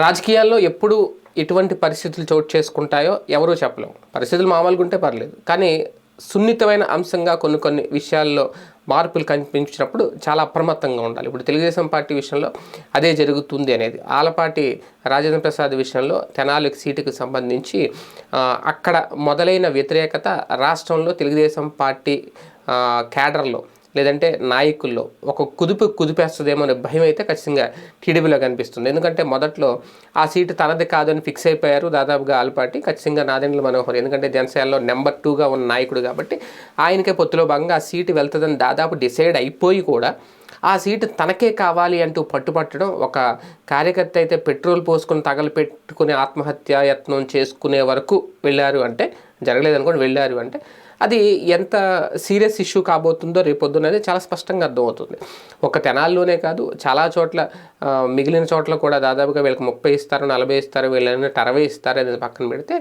రాజకీయాల్లో ఎప్పుడు ఎటువంటి పరిస్థితులు చోటు చేసుకుంటాయో ఎవరూ చెప్పలేము పరిస్థితులు మామూలుగా ఉంటే పర్లేదు. కానీ సున్నితమైన అంశంగా కొన్ని కొన్ని విషయాల్లో మార్పులు కనిపించినప్పుడు చాలా అప్రమత్తంగా ఉండాలి. ఇప్పుడు తెలుగుదేశం పార్టీ విషయంలో అదే జరుగుతుంది అనేది. ఆలపాటి రాజేంద్ర ప్రసాద్ విషయంలో తెనాలి సీటుకు సంబంధించి అక్కడ మొదలైన వ్యతిరేకత రాష్ట్రంలో తెలుగుదేశం పార్టీ క్యాడర్లో లేదంటే నాయకుల్లో ఒక కుదుపు కుదిపేస్తుందేమో అనే భయం అయితే ఖచ్చితంగా టీడీపీలో కనిపిస్తుంది. ఎందుకంటే మొదట్లో ఆ సీటు తనది కాదని ఫిక్స్ అయిపోయారు దాదాపుగా ఆల్పాటి ఖచ్చితంగా నాదెండ్ల మనోహర్. ఎందుకంటే జనసేనలో నెంబర్ టూగా ఉన్న నాయకుడు కాబట్టి ఆయనకే పొత్తులో భాగంగా ఆ సీటు వెళ్తుందని దాదాపు డిసైడ్ అయిపోయి కూడా ఆ సీటు తనకే కావాలి అంటూ పట్టుపట్టడం ఒక కార్యకర్త అయితే పెట్రోల్ పోసుకొని తగలపెట్టుకుని ఆత్మహత్య యత్నం చేసుకునే వరకు వెళ్ళారు అంటే జరగలేదనుకోండి వెళ్ళారు అంటే అది ఎంత సీరియస్ ఇష్యూ కాబోతుందో రేపొద్దునది చాలా స్పష్టంగా అర్థమవుతుంది. ఒక తెనాల్లోనే కాదు చాలా చోట్ల మిగిలిన చోట్ల కూడా దాదాపుగా వీళ్ళకి ముప్పై ఇస్తారు నలభై ఇస్తారు వీళ్ళని అరవై ఇస్తారు అనేది పక్కన పెడితే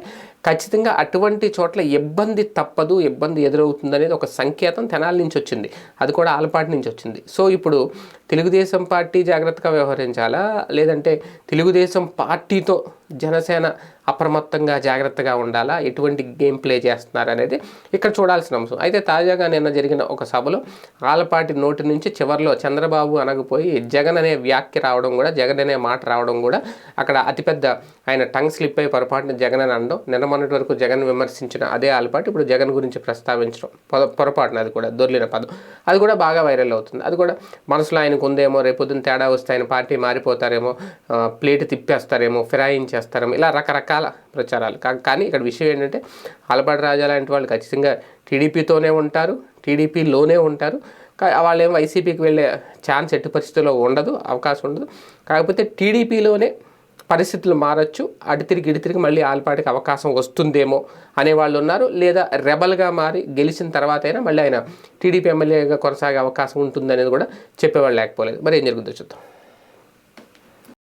ఖచ్చితంగా అటువంటి చోట్ల ఇబ్బంది తప్పదు ఇబ్బంది ఎదురవుతుంది అనేది ఒక సంకేతం తెనాల నుంచి వచ్చింది. అది కూడా ఆలపాటి నుంచి వచ్చింది. సో ఇప్పుడు తెలుగుదేశం పార్టీ జాగ్రత్తగా వ్యవహరించాలా? లేదంటే తెలుగుదేశం పార్టీతో జనసేన అప్రమత్తంగా జాగ్రత్తగా ఉండాలా? ఎటువంటి గేమ్ ప్లే చేస్తున్నారు అనేది ఇక్కడ చూడాల్సిన అంశం. అయితే తాజాగా నిన్న జరిగిన ఒక సభలో ఆలపాటి నోటి నుంచి చివరిలో చంద్రబాబు అనగపోయి జగన్ అనే వ్యాఖ్య రావడం కూడా జగన్ అనే మాట రావడం కూడా అక్కడ అతిపెద్ద ఆయన టంగ్ స్లిప్ అయి పొరపాటున జగన్ అని అనడం నిన్న మొన్నటి వరకు జగన్ విమర్శించిన అదే ఆలపాటి ఇప్పుడు జగన్ గురించి ప్రస్తావించడం పొరపాటున అది కూడా దొర్లిన పదం. అది కూడా బాగా వైరల్ అవుతుంది. అది కూడా మనసులో ఆయనకు ఉందేమో రేపొద్దున తేడా వస్తే ఆయన పార్టీ మారిపోతారేమో ప్లేట్ తిప్పేస్తారేమో ఫిరాయించేస్తారేమో ఇలా రకరకాల ప్రచారాలు. కా- కానీ ఇక్కడ విషయం ఏంటంటే ఆలపాటి రాజా లాంటి వాళ్ళు ఖచ్చితంగా టీడీపీతోనే ఉంటారు టీడీపీలోనే ఉంటారు. వాళ్ళు ఏం వైసీపీకి వెళ్ళే ఛాన్స్ ఎట్టి పరిస్థితుల్లో ఉండదు అవకాశం ఉండదు. కాకపోతే టీడీపీలోనే పరిస్థితులు మారచ్చు అటు తిరిగి ఇటు తిరిగి మళ్ళీ ఆలపాటికి అవకాశం వస్తుందేమో అనేవాళ్ళు ఉన్నారు. లేదా రెబల్గా మారి గెలిచిన తర్వాత అయినా మళ్ళీ ఆయన టీడీపీ ఎమ్మెల్యేగా కొనసాగే అవకాశం ఉంటుంది అనేది కూడా చెప్పేవాళ్ళు లేకపోలేదు. మరి ఏం జరుగుతుందో చూద్దాం.